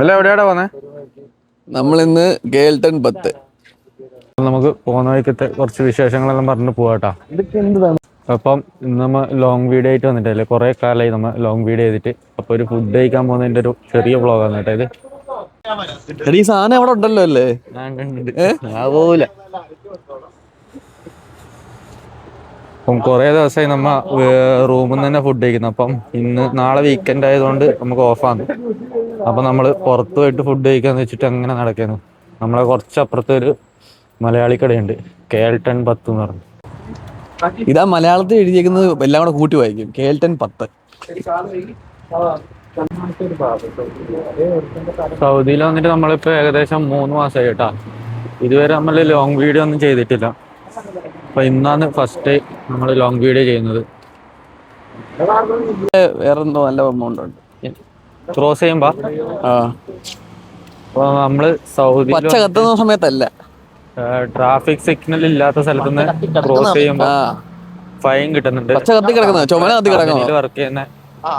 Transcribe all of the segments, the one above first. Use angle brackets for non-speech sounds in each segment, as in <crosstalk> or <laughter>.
അല്ല എവിടെയാടാ പോന്നെ? നമ്മളിന്ന് ഇന്ന് ഗേൾട്ടൺ പത്ത് നമുക്ക് പോകുന്ന വഴിക്കത്തെ കുറച്ച് വിശേഷങ്ങളെല്ലാം പറഞ്ഞു പോവാട്ടാ. അപ്പം ഇന്ന് നമ്മ ലോങ് വീഡിയോ ആയിട്ട് വന്നിട്ടല്ലേ? കുറെ കാലമായി നമ്മ ലോങ് വീഡിയോ ചെയ്തിട്ട്. അപ്പൊ ഒരു ഫുഡ് കഴിക്കാൻ പോകുന്നതിന്റെ ഒരു ചെറിയ വ്ളോഗാണ് കേട്ടോ ഇത്. എടീ ഈ സാധനം അവിടെ ഉണ്ടല്ലോ അല്ലേ? ആവൂല അപ്പം കുറേ ദിവസമായി നമ്മ റൂമിൽ നിന്ന് തന്നെ ഫുഡ് കഴിക്കുന്നത് അപ്പം ഇന്ന് നാളെ വീക്കെൻഡ് ആയതുകൊണ്ട് നമുക്ക് ഓഫാണ് അപ്പം നമ്മൾ പുറത്ത് പോയിട്ട് ഫുഡ് കഴിക്കാന്ന് വെച്ചിട്ട് അങ്ങനെ നടക്കുന്നു നമ്മളെ കുറച്ചപ്പുറത്ത് ഒരു മലയാളി കടയുണ്ട്. കേൾട്ടൺ പത്ത് എന്ന് പറഞ്ഞു. ഇതാ മലയാളത്തിൽ എഴുതിയേക്കുന്നത് എല്ലാം കൂടെ കൂട്ടി വായിക്കും. കേൾട്ടൺ പത്ത്. സൗദിയിൽ വന്നിട്ട് നമ്മളിപ്പോ ഏകദേശം മൂന്ന് മാസമായി കേട്ടാ. ഇതുവരെ നമ്മൾ ലോങ് വീഡിയോ ഒന്നും ചെയ്തിട്ടില്ല. അപ്പൊ ഇന്നാണ് ഫസ്റ്റ് നമ്മൾ ലോങ് വീഡിയോ ചെയ്യുന്നത്. വേറെന്തോ നല്ല എമൗണ്ട് ഉണ്ട് ക്രോസ് ചെയ്യുമ്പോ? ആ. അപ്പൊ നമ്മൾ സൗദി പച്ച കത്തുന്ന സമയത്തല്ല. ട്രാഫിക് സിഗ്നൽ ഇല്ലാത്ത സ്ഥലത്ത് നിന്ന് ക്രോസ് ചെയ്യുമ്പോ ഫൈൻ കിട്ടുന്നുണ്ട്. പച്ച കത്തി കിടക്കുന്ന ചുമല കത്തി കിടക്കണോ വർക്ക് ചെയ്യുന്ന ആ,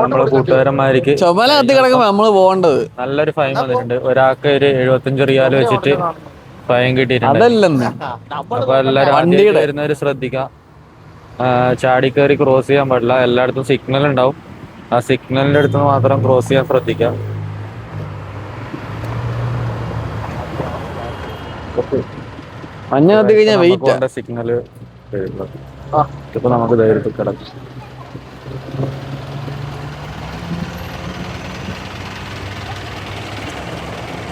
നമ്മളെ കൂട്ടുകാരന്മാർക്ക് ചുമല കത്തി കിടക്കുമ്പോ നമ്മൾ പോകേണ്ടത്. നല്ലൊരു ഫൈൻ വന്നിട്ടുണ്ട്. ഒരാൾക്ക് ഒരു എഴുപത്തഞ്ച് റിയാൽ വെച്ചിട്ട് ഫൈൻ കിട്ടിയിട്ടുണ്ട് അപ്പൊ എല്ലാരും വരുന്നവര് ശ്രദ്ധിക്കാം. ചാടി കയറി ക്രോസ് ചെയ്യാൻ പാടില്ല. എല്ലായിടത്തും സിഗ്നൽ ഉണ്ടാവും. ആ സിഗ്നലിന്റെ അടുത്ത് മാത്രം ക്രോസ് ചെയ്യാൻ ശ്രദ്ധിക്കാം. മഞ്ഞ കത്തി കഴിഞ്ഞാൽ വെയിറ്റ് സിഗ്നൽ ഇപ്പൊ നമുക്ക് ധൈര്യത്തിൽ കിടക്കും.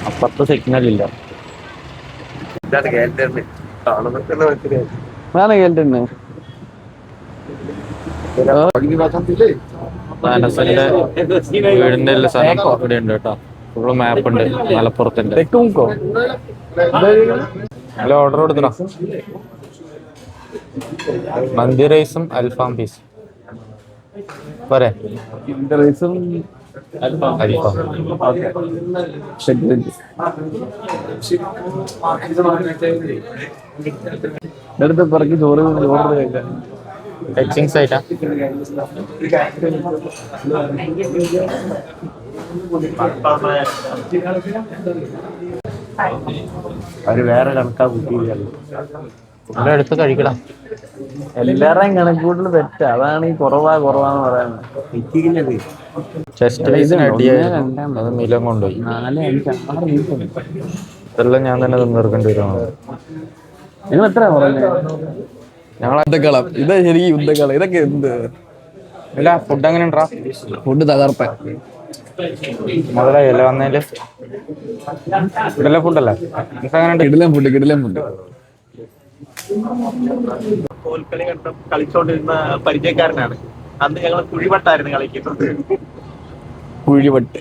അപ്പുറത്ത് സിഗ്നൽ ഇല്ല. അതാണ് കേൾട്ടൺ മാനസിന്റെ വീടിന്റെ എല്ലാ സ്ഥലം. ഇവിടെ ഉണ്ട് കേട്ടോ. ഫുള്ള് മാപ്പ് ഉണ്ട്. മലപ്പുറത്തിന്റെ. തെക്കുമുക്കോ അല്ല ഓർഡർ കൊടുത്തോ? മന്തി റൈസും അൽഫാം പീസും പോരെ. റൈസും അൽഫാം എടുത്ത് പിറക്കി ചോറ് ഓർഡർ അവർ വേറെ കണക്കാ കൂട്ടിയിരിക്കുന്നത് ഇവിടെ എടുത്ത് കഴിക്കണം. എല്ലാവരുടെയും കണക്കൂട്ടൽ തെറ്റ അതാണ് ഈ കുറവാ കുറവാന്ന് പറയുന്നത്. ചെസ്റ്റ് പീസിന് അടിയായിരുന്നു. അത് മിലം കൊണ്ടുപോയി. നാല് അഞ്ച് ആറ് മീറ്റ് ഇതെല്ലാം ഞാൻ തന്നെ തിന്നിറക്കേണ്ടി വരുവാണ്. നിങ്ങൾ എത്ര പറഞ്ഞത് ഞങ്ങൾ യുദ്ധക്കളം. ഇതാ ശരിക്കും യുദ്ധക്കളം. ഇതൊക്കെ എന്ത്? അല്ല ഫുഡ് അങ്ങനെ ഉണ്ടാ ഫുഡ് തകർപ്പൻ. മുതലായി അല്ലേ വന്നതിൽ ഇടല ഫുഡല്ലേ ഇടലം ഫുഡ് ഇടലം ഫുഡ് കോൽക്കളി കണ്ട കളിച്ചോണ്ടിരുന്ന പരിചയക്കാരനാണ്. അന്ന് ഞങ്ങൾ കുഴിവട്ടായിരുന്നു കളിക്കുന്നത്. കുഴിവട്ട്.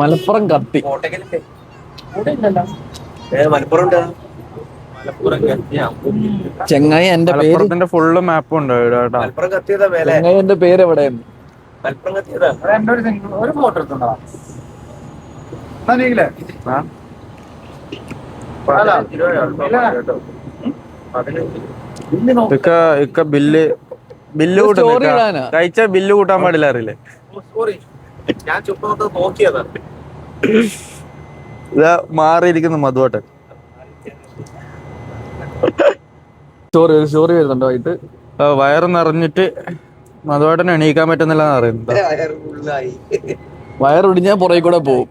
മലപ്പുറം കത്തി. മലപ്പുറം ചെങ്ങായി എന്റെ പേര്? മലപ്പുറത്തിന്റെ ഫുള്ള് മാപ്പും ഉണ്ട് മലപ്പുറം കത്തിയതാ ചെങ്ങായി എന്റെ പേര് എവിടെയെന്ന് മലപ്പുറം കത്തിയതാ? ഒരു ഫോട്ടോ എടുത്തുണ്ടോ ആ? ഇക്ക ഇക്ക ബില്ല് ബില്ല് കൂട്ടുന്നു? കഴിച്ച ബില്ല് കൂട്ടാൻ പാടില്ല അറിയില്ലേ? സോറി ഞാൻ ചുറ്റുമൊക്കെ നോക്കിയതാ. ഇതാ മാറിയിരിക്കുന്നു മധുവട്ടൻ. സ്റ്റോറി ഒരു സ്റ്റോറി വരുന്നുണ്ടോ ആയിട്ട് വയറ് നിറഞ്ഞിട്ട് മധുവട്ടൻ എണീക്കാൻ പറ്റുന്നില്ല എന്ന് അറിയുന്നത് വയറൊടിഞ്ഞാൽ പുറകെ കൂടെ പോവും.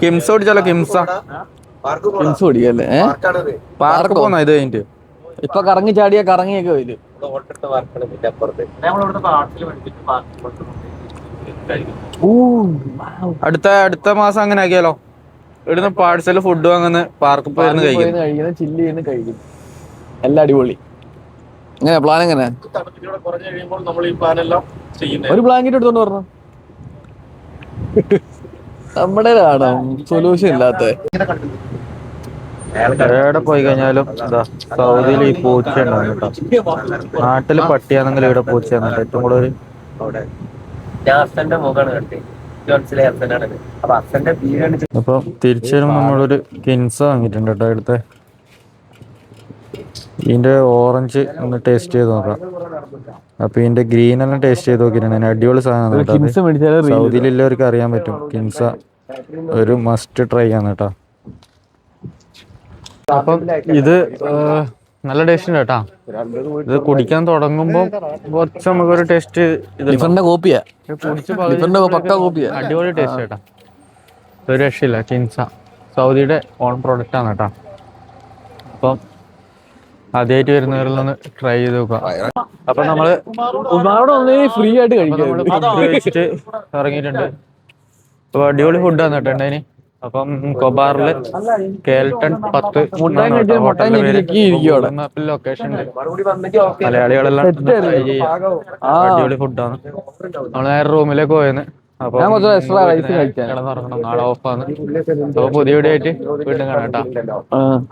കിംസ് ഓടിച്ചാലോ കിംസ? പാർക്ക് പോടാ ഹിംസ ഓടിക്കല്ലേ? ഏ? പാർക്ക് പോന്ന ഇത് കഴിഞ്ഞിട്ട്? ഇപ്പൊ കറങ്ങി ചാടിയാ കറങ്ങിയൊക്കെ വരും അടുത്ത അടുത്ത മാസം അങ്ങനെ ആക്കിയാലോ? ഇവിടുന്ന് പാഴ്സൽ ഫുഡ് വാങ്ങുന്ന പാർക്ക് പോയിരുന്നു കഴിക്കുന്നു. കഴിക്കുന്ന ചില്ല് ചെയ്യുന്ന കഴിക്കും എല്ലാം അടിപൊളി. എങ്ങനെ പ്ലാൻ എങ്ങനെ തണുപ്പിലൂടെ കുറഞ്ഞു കഴിയുമ്പോൾ നമ്മൾ ഈ പ്ലാൻ എല്ലാം ചെയ്യുന്നത്. ഒരു ബ്ലാങ്കറ്റ് എടുത്തോണ്ട് പറഞ്ഞു <laughs> നമ്മുടെ ആണോ സൊല്യൂഷൻ ഇല്ലാത്ത. എവിടെ പോയി കഴിഞ്ഞാലും എന്താ സൗദിയിൽ ഈ പൂച്ച ഉണ്ടാവും കേട്ടോ. നാട്ടിൽ പട്ടിയാണെങ്കിൽ ഇവിടെ പൂച്ചയാണ് ഏറ്റവും കൂടുതൽ അവിടെ. ഞാൻ അച്ഛന്റെ മുഖമാണ് കണ്ടത്. മനസ്സിലായി അച്ഛനാണ് അപ്പൊ തിരിച്ചു നമ്മളൊരു കിൻസ വാങ്ങിയിട്ടുണ്ട് കേട്ടോ ഇവിടുത്തെ. ഇതിന്റെ ഓറഞ്ച് ഒന്ന് ടേസ്റ്റ് ചെയ്ത് നോക്കാം. അപ്പൊ ഇതിന്റെ ഗ്രീൻ എല്ലാം ടേസ്റ്റ് ചെയ്ത് നോക്കിയിട്ടുണ്ട്. അടിപൊളി സാധനമാണ്. സൗദിയിലുള്ളവർക്ക് അറിയാൻ പറ്റും. കിൻസ ഒരു മസ്റ്റ് ട്രൈ ആണ് കേട്ടോ. അപ്പം ഇത് നല്ല ടേസ്റ്റ് ഉണ്ട് കേട്ടാ. ഇത് കുടിക്കാൻ തുടങ്ങുമ്പോ കുറച്ച് നമുക്കൊരു ടേസ്റ്റ് ഇത് കോപ്പിയാ. കുടിച്ച് പക്ക കോപ്പിയാ. അടിപൊളി ടേസ്റ്റ് കേട്ടാ. ഒരു രക്ഷയില്ല കിൻസ. സൗദിയുടെ ഓൺ പ്രോഡക്റ്റ് ആണ് കേട്ടാ. അപ്പം ആദ്യമായിട്ട് വരുന്നവരിലൊന്ന് ട്രൈ ചെയ്ത് നോക്കാം അപ്പൊ നമ്മൾ ഫ്രീ ആയിട്ട് കഴിക്കാം. ഇറങ്ങിയിട്ടുണ്ട്. അപ്പൊ അടിപൊളി ആണ് കേട്ടോ ഉണ്ടായിന്. അപ്പം കൊബാറിൽ കേൾട്ടൺ പത്ത്. ലൊക്കേഷൻ മലയാളികളെല്ലാം അടിപൊളി ഫുഡാണ് നമ്മൾ നേരെ റൂമിലേക്ക് പോയെന്ന് അപ്പൊ. കിടന്നിറങ്ങണം നാളെ ഓഫാണ് അപ്പൊ പുതിയ വീഡിയോ ആയിട്ട് വീണ്ടും കാണാം